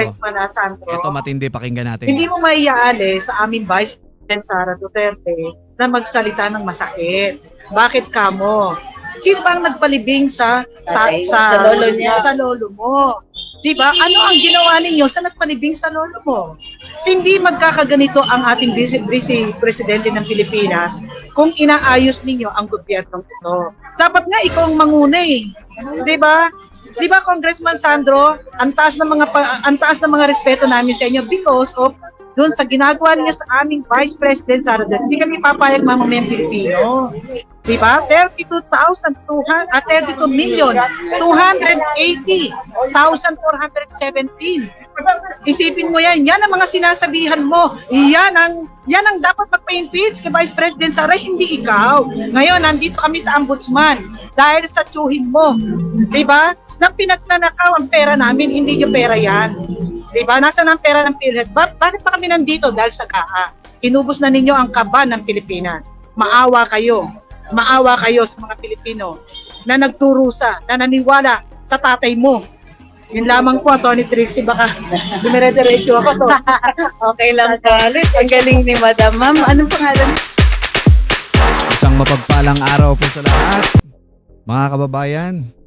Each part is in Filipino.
Congressman na Sandro, Ito matindi pakinggan natin. hindi mo maiaali sa aming Vice President Sara Duterte na magsalita ng masakit. Bakit kamo? Sino bang nagpalibing sa ta- Tatay, sa, sa lolo niya. Sa lolo mo. 'Di ba? Ano ang ginawa ninyo sa nagpalibing sa lolo mo? Hindi magkakaganito ang ating vice, vice presidente ng Pilipinas kung inaayos ninyo ang gobyernong ito. Dapat nga ikaw ang manguna eh. 'Di ba? 'Di ba Congressman Sandro, ang taas ng mga ang taas ng mga respeto namin sa inyo because of doon sa ginagawa niya sa aming Vice President Sara Duterte. Hindi kami papayag mamamayang Pilipino. Di ba? 32,200 at 32 million 280,417. Isipin mo yan, yan ang mga sinasabihan mo. Yan ang yan ang dapat magpa-impeach kay Vice President Sara, hindi ikaw. Ngayon, nandito kami sa ombudsman dahil sa tsuhin mo. Di ba? Nang pinagnanakaw ang pera namin, hindi yung pera yan. Di ba? Nasaan ang pera ng PhilHealth? Ba- bakit pa kami nandito? Dahil sa GAA. Inubos na ninyo ang kaba ng Pilipinas. Maawa kayo. Maawa kayo sa mga Pilipino na nagturusa, na naniwala sa tatay mo. Yun lamang po, Tony Trixie, baka dumire-diretso ako to. Okay lang po. Ang galing ni Madam. Ma'am, anong pangalan? Isang mapagpalang araw po sa lahat. Mga kababayan.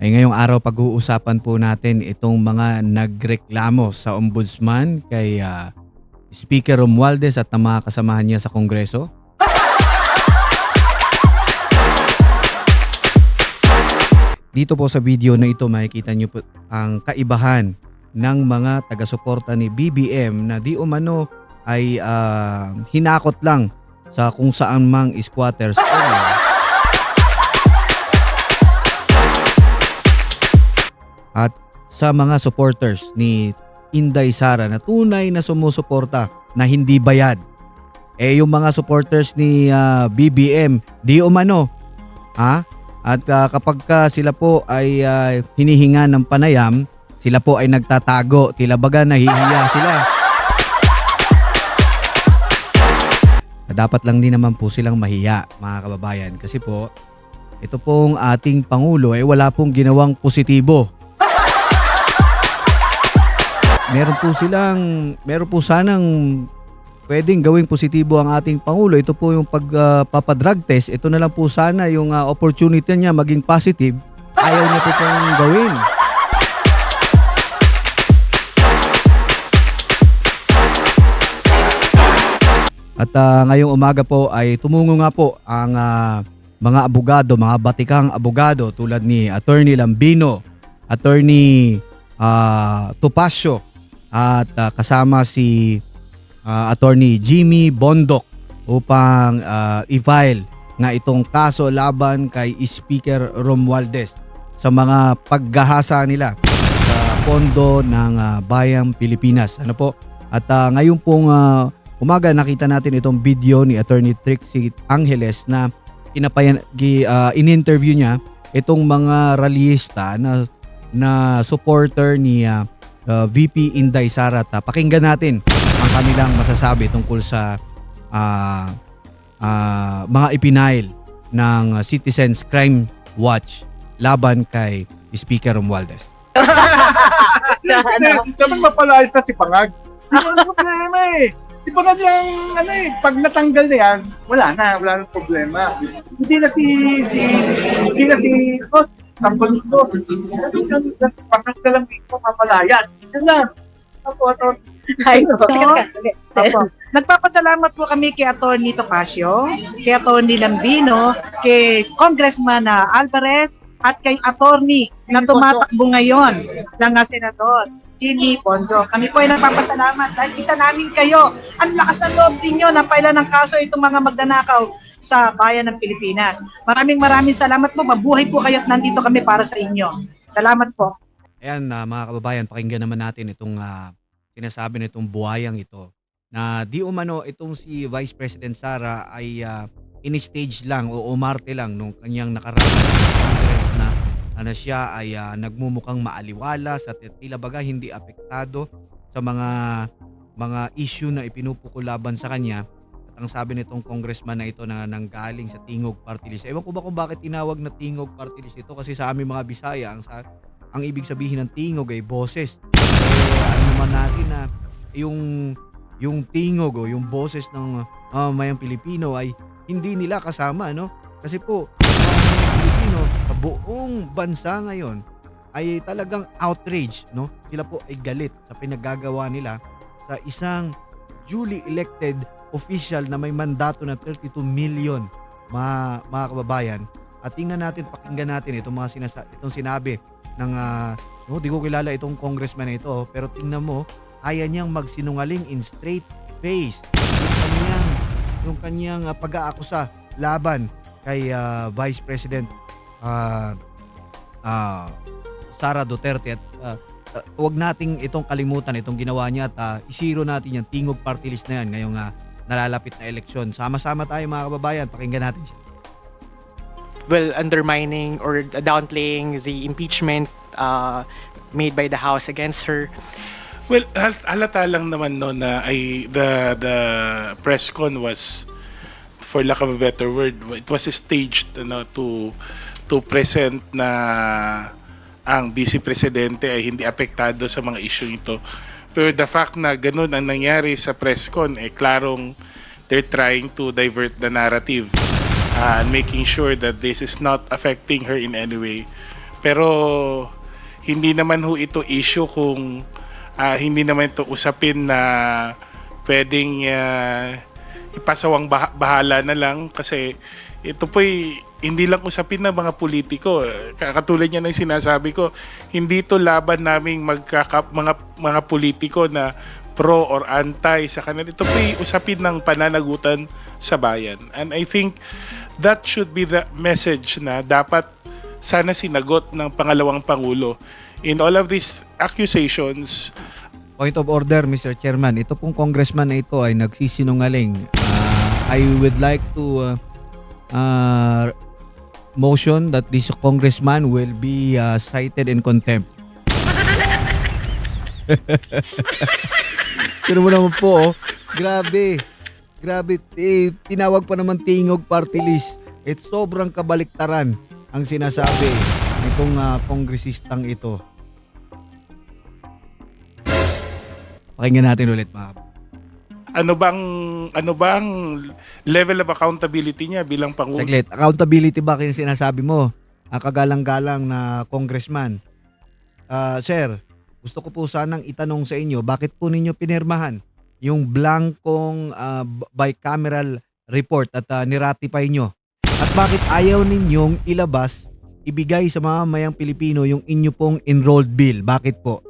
Ay ngayong araw pag-uusapan po natin itong mga nagreklamo sa ombudsman kay ah, Speaker Romualdez at ng mga kasamahan niya sa Kongreso. Dito po sa video na ito makikita niyo po ang kaibahan ng mga taga-suporta ni BBM na di umano ay ah, hinakot lang sa kung saan mang squatters At sa mga supporters ni Inday Sara na tunay na sumusuporta na hindi bayad. Eh yung mga supporters ni ah, BBM, di umano. Ha? At ah, kapag ka sila po ay ah, hinihinga ng panayam, sila po ay nagtatago, tila baga nahihiya sila. Dapat lang din naman po silang mahiya, mga kababayan. Kasi po, ito pong ating Pangulo ay wala pong ginawang positibo. Meron po silang, meron po sanang pwedeng gawing positibo ang ating Pangulo. Ito po yung pagpapadrug test. Ito na lang po sana yung ah, opportunity niya maging positive. Ayaw niya po pong gawin. At ah, ngayong umaga po ay tumungo nga po ang ah, mga abogado, mga batikang abogado tulad ni Attorney Lambino, Attorney ah, Topacio at ah, kasama si ah, Attorney Jimmy Bondok upang ah, i-file nga itong kaso laban kay Speaker Romualdez sa mga paggahasa nila sa pondo ng ah, Bayang Pilipinas. Ano po? At ah, ngayon pong ah, umaga nakita natin itong video ni Attorney Trixie Angeles na inapayan ah, in-interview niya itong mga rallyista na na supporter ni ah, ah, VP Inday Sara. At, ah, pakinggan natin ang kanilang masasabi tungkol sa ah, ah, mga ipinail ng Citizens Crime Watch laban kay Speaker Romualdez. Dapat mapalayas na si Pangag. Hindi ko problema eh. Si Pangag lang, ano eh, pag natanggal na yan, wala na, wala nang problema. Hindi na si, si, hindi na si, oh, tampal ito. Pangag na lang dito, mapalayas. Yan lang. No. Opo. Nagpapasalamat po kami kay Atty. Topacio, kay Atty. Lambino, kay Congressman ah, Alvarez, at kay Atty. na tumatakbo ngayon ng ah, Senador, Jimmy Pondo. Kami po ay nagpapasalamat dahil isa namin kayo. Ang lakas ng loob ninyo na paila ng kaso itong mga magnanakaw sa bayan ng Pilipinas. Maraming maraming salamat po. Mabuhay po kayo at nandito kami para sa inyo. Salamat po. Ayan ah, mga kababayan, pakinggan naman natin itong ah, sinasabi nitong buhayang ito na di umano itong si Vice President Sara ay ah, in-stage lang o umarte lang nung kanyang nakaraan sa Congress na ano siya ay ah, nagmumukhang maaliwalas at tila baga hindi apektado sa mga mga issue na ipinupukol laban sa kanya at ang sabi nitong congressman na ito na nanggaling sa Tingog Party List. Ewan ko ba kung bakit tinawag na Tingog Party List ito kasi sa aming mga Bisaya ang sa ang ibig sabihin ng tingog ay boses. Eh, ano naman natin na yung yung tingog o yung boses ng uh, mayang Pilipino ay hindi nila kasama no? Kasi po ang Pilipino sa buong bansa ngayon ay talagang outrage no? Sila po ay galit sa pinaggagawa nila sa isang duly elected official na may mandato na 32 million mga, mga kababayan. At tingnan natin pakinggan natin itong mga sinasa itong sinabi ng ah, no, di ko kilala itong congressman na ito pero tingnan mo kaya niyang magsinungaling in straight face yung kanyang yung kanyang ah, pag-aakusa laban kay ah, Vice President ah ah, Sara Duterte at ah, ah, huwag nating itong kalimutan itong ginawa niya at ah, isiro natin yung tingog party list na yan ngayong ah, nalalapit na eleksyon. Sama-sama tayo mga kababayan, pakinggan natin siya. Well undermining or downplaying the impeachment uh, made by the House against her. Well, hal- halata lang naman no na ay the the press con was for lack of a better word, it was staged ano to to present na ang vice presidente ay hindi apektado sa mga issue ito. Pero the fact na ganun ang nangyari sa press con, eh klarong they're trying to divert the narrative uh, making sure that this is not affecting her in any way. Pero hindi naman ho ito issue kung ah, hindi naman ito usapin na pwedeng ah, ipasawang bah- bahala na lang kasi ito po'y hindi lang usapin ng mga politiko. Katulad niya ng sinasabi ko, hindi ito laban naming magkaka, mga, mga politiko na pro or anti sa kanila. Ito po'y usapin ng pananagutan sa bayan. And I think that should be the message na dapat sana sinagot ng pangalawang pangulo in all of these accusations Point of order, Mr. Chairman. Ito pong congressman na ito ay nagsisinungaling. Ah, I would like to uh, uh, motion that this congressman will be uh, cited in contempt. Pero mo naman po, oh. grabe. Grabe, eh, tinawag pa naman tingog party list. At sobrang kabaliktaran ang sinasabi nitong uh, kongresistang ito. Pakinggan natin ulit mga ano bang ano bang level of accountability niya bilang pangulo? Saglit, accountability ba yung sinasabi mo? Ang kagalang-galang na congressman. Ah, sir, gusto ko po sanang itanong sa inyo, bakit po ninyo pinirmahan yung blankong b- bicameral report at ah, niratify nyo? At bakit ayaw ninyong ilabas, ibigay sa mga mayang Pilipino yung inyo pong enrolled bill? Bakit po?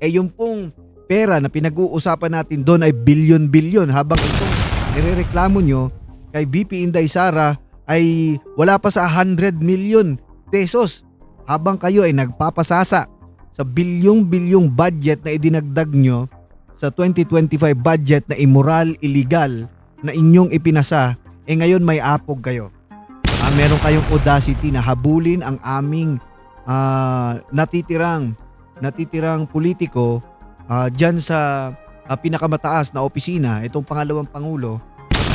Eh yung pong pera na pinag-uusapan natin doon ay bilyon-bilyon habang itong nirereklamo nyo kay VP Inday Sara ay wala pa sa 100 million pesos habang kayo ay nagpapasasa sa bilyong-bilyong budget na idinagdag nyo sa 2025 budget na immoral, illegal na inyong ipinasa eh ngayon may apog kayo. Ah, meron kayong audacity na habulin ang aming ah, natitirang natitirang politiko ah, dyan sa ah, pinakamataas na opisina, itong pangalawang pangulo,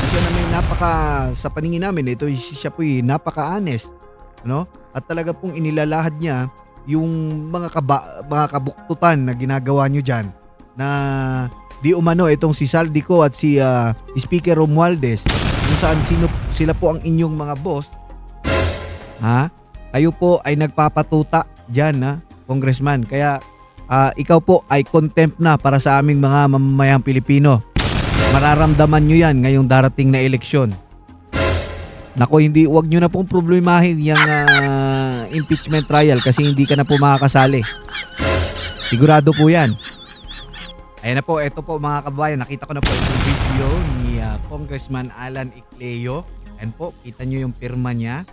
siya na may napaka, sa paningin namin, ito siya po'y napaka-honest. No? At talaga pong inilalahad niya yung mga, kaba, mga kabuktutan na ginagawa nyo dyan na di umano itong si Saldico at si ah, Speaker Romualdez kung saan sino, sila po ang inyong mga boss. Ha? Kayo po ay nagpapatuta dyan na congressman. Kaya ah, ikaw po ay contempt na para sa aming mga mamamayang Pilipino. Mararamdaman nyo yan ngayong darating na eleksyon. Nako, hindi, wag nyo na pong problemahin yung ah, impeachment trial kasi hindi ka na po makakasali. Sigurado po yan. Ayan na po, ito po mga kabayan, nakita ko na po itong video ni ah, Congressman Alan Icleo. Ayan po, kita nyo yung pirma niya.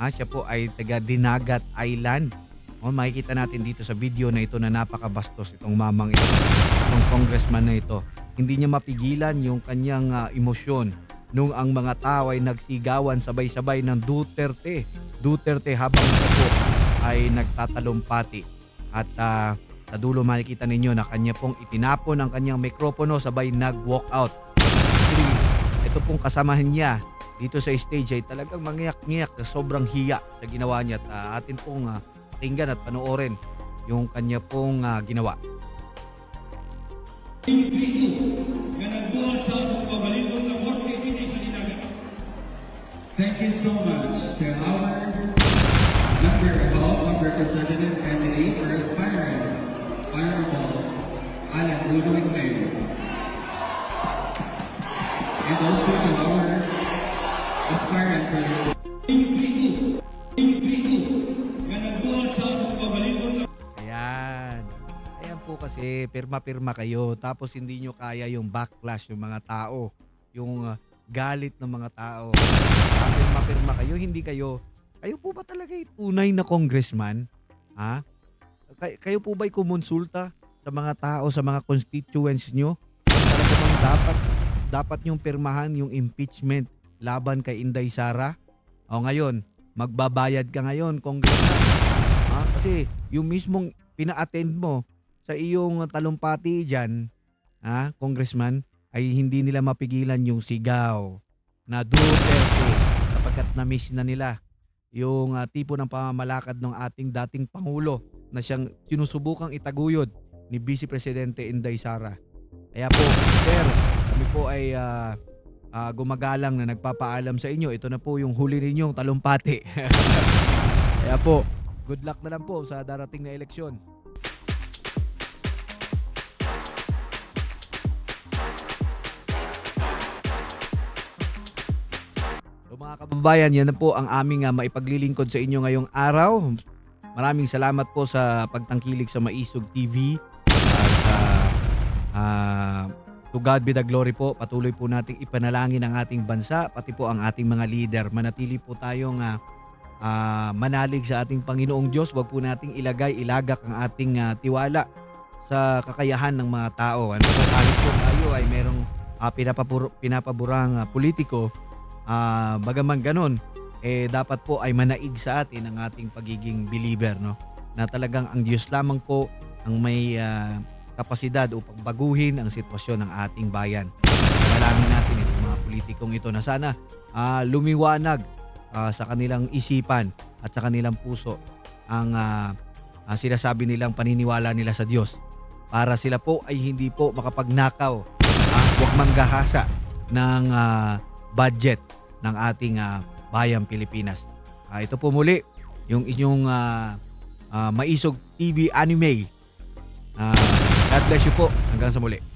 Ah, siya po ay taga Dinagat Island. O, makikita natin dito sa video na ito na napakabastos itong mamang ito, itong congressman na ito. Hindi niya mapigilan yung kanyang ah, emosyon nung ang mga tao ay nagsigawan sabay-sabay ng Duterte. Duterte habang po ay nagtatalumpati. At ah, sa dulo makikita ninyo na kanya pong itinapon ang kanyang mikropono sabay nag-walk out. Ito pong kasamahan niya dito sa stage ay talagang mangiyak-ngiyak na sobrang hiya sa ginawa niya at ah, atin pong ah, pakinggan at panoorin yung kanya pong ah, ginawa. Thank you so much to our member House of Representative candidate or aspirant, Honorable Alan Ludwig Mayo. And also to our aspirant for Ayan. Ayan po kasi pirma-pirma kayo tapos hindi nyo kaya yung backlash ng mga tao, yung ah, galit ng mga tao. Ah, Pirma-pirma kayo, hindi kayo kayo po ba talaga yung tunay na congressman? Ha? Kay- kayo po ba'y kumonsulta sa mga tao, sa mga constituents nyo? Talaga dapat dapat yung pirmahan yung impeachment laban kay Inday Sara? O ngayon, magbabayad ka ngayon, congressman. Ha? Kasi yung mismong pina-attend mo sa iyong talumpati dyan, ha, congressman, ay hindi nila mapigilan yung sigaw na Duterte na-miss na nila yung ah, tipo ng pamamalakad ng ating dating Pangulo na siyang sinusubukang itaguyod ni Vice Presidente Inday Sara. Kaya po, sir, kami po ay ah, ah, gumagalang na nagpapaalam sa inyo. Ito na po yung huli ninyong talumpati. Kaya po, good luck na lang po sa darating na eleksyon. So mga kababayan, yan na po ang aming ah, maipaglilingkod sa inyo ngayong araw. Maraming salamat po sa pagtangkilik sa Maisog TV. At ah, ah, to God be the glory po. Patuloy po nating ipanalangin ang ating bansa, pati po ang ating mga leader. Manatili po tayong ah, ah, manalig sa ating Panginoong Diyos. Huwag po nating ilagay, ilagak ang ating ah, tiwala sa kakayahan ng mga tao. Ano po, kahit po tayo ay merong ah, pinapapuro, pinapaburang ah, politiko, ah, bagaman ganun, eh dapat po ay manaig sa atin ang ating pagiging believer, no? Na talagang ang Diyos lamang po ang may ah, kapasidad upang baguhin ang sitwasyon ng ating bayan. Panalangin natin itong mga politikong ito na sana ah, lumiwanag ah, sa kanilang isipan at sa kanilang puso ang ah, ah, sinasabi nilang paniniwala nila sa Diyos para sila po ay hindi po makapagnakaw ah, huwag manggahasa ng ah, budget ng ating ah, bayang Pilipinas. Ah, ito po muli yung inyong ah, ah, Maisog TV Anime. Ah, God bless you po. Hanggang sa muli.